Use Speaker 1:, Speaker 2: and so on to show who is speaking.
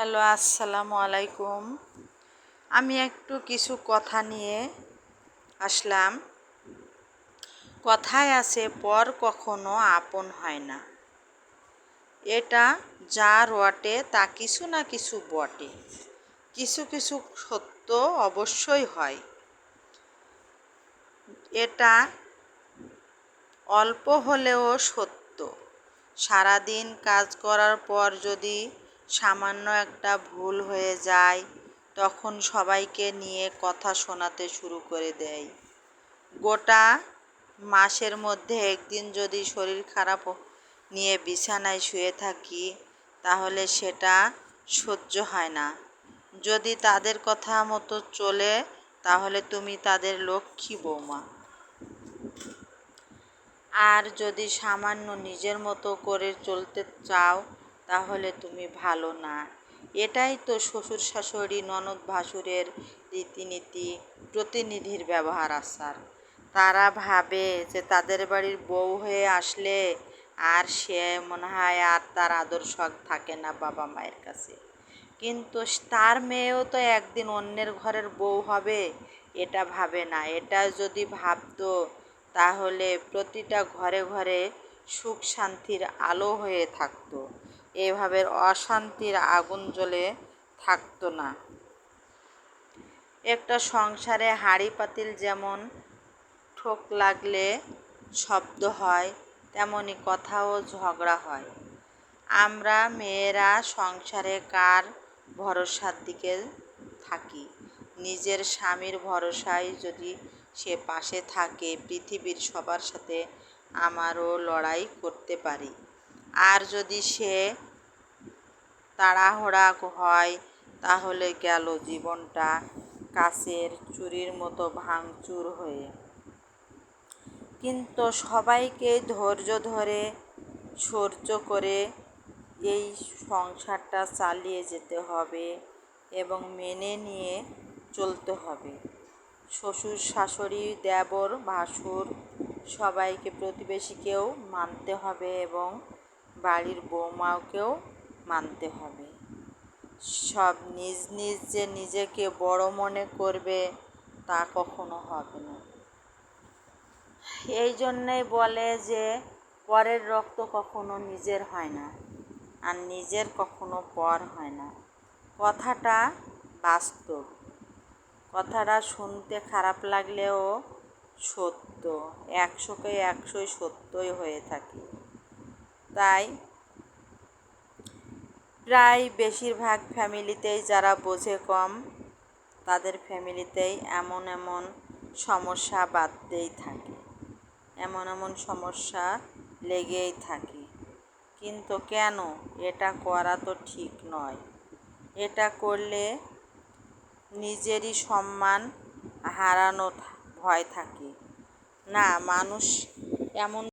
Speaker 1: Hello, আসসালামু আলাইকুম। আমি একটু কিছু কথা নিয়ে আসলাম। কথায় আছে, পর কখনো আপন হয় না। এটা যা রটে তা কিছু না কিছু বটে। কিছু কিছু সত্য অবশ্যই হয়। এটা অল্প হলেও সত্য। সারাদিন কাজ করার পর যদি সামান্য একটা ভুল হয়ে যায়, তখন সবাইকে নিয়ে কথা শোনাতে শুরু করে দেয়। গোটা মাসের মধ্যে একদিন যদি শরীর খারাপ নিয়ে বিছানায় শুয়ে থাকি, তাহলে সেটা সহ্য হয় না। যদি তাদের কথা মতো চলে, তাহলে তুমি তাদের লক্ষ্মী বৌমা। আর যদি সামান্য নিজের মতো করে চলতে চাও তাহলে তুমি ভালো না। এটাই তো শ্বশুর শাশুড়ি, ননদ ভাসুরের রীতিনীতি, প্রতিনিধির ব্যবহার আসার তারা ভাবে যে তাদের বাড়ির বউ হয়ে আসলে আর সে মনে হয় আর তার আদর শখ থাকে না বাবা মায়ের কাছে। কিন্তু তার মেয়েও তো একদিন অন্যের ঘরের বউ হবে, এটা ভাবে না। এটা যদি ভাবতো, তাহলে প্রতিটা ঘরে ঘরে সুখ শান্তির আলো হয়ে থাকতো। এভাবে অশান্তির আগুন জ্বলে থাকতো না। একটা সংসারে হাঁড়ি পাতিল যেমন ঠোক লাগলে শব্দ হয় তেমনই কথাও ঝগড়া হয়। আমরা মেয়েরা সংসারে কার ভরসার দিকে থাকি? নিজের স্বামীর ভরসায় যদি সে পাশে থাকে, পৃথিবীর সবার সাথে আমারও লড়াই করতে পারি। আর যদি সে তাড়াহুড়া হয়, তাহলে গেল জীবনটা কাছের চুরির মতো ভাঙচুর হয়ে। কিন্তু সবাইকে ধৈর্য ধরে, সহ্য করে এই সংসারটা চালিয়ে যেতে হবে এবং মেনে নিয়ে চলতে হবে। শ্বশুর, শাশুড়ি, দেবর, ভাসুর সবাইকে প্রতিবেশীকেও মানতে হবে এবং বাড়ির বৌমাকেও মানতে হবে। সব নিজ নিজ যে নিজেকে বড় মনে করবে তা কখনো হবে না। এই জন্যেই বলে যে, পরের রক্ত কখনো নিজের হয় না আর নিজের কখনো পর হয় না। কথাটা বাস্তব। কথাটা শুনতে খারাপ লাগলেও সত্য। একশোকে একশোই সত্যই হয়ে থাকে। তাই প্রায় বেশিরভাগ ফ্যামিলিতেই যারা বোঝে কম, তাদের ফ্যামিলিতেই এমন এমন সমস্যা বাদতেই থাকে। এমন এমন সমস্যা লেগেই থাকে। কিন্তু কেন? এটা করা তো ঠিক নয়। এটা করলে নিজেরই সম্মান হারানো ভয় থাকে। না, মানুষ এমন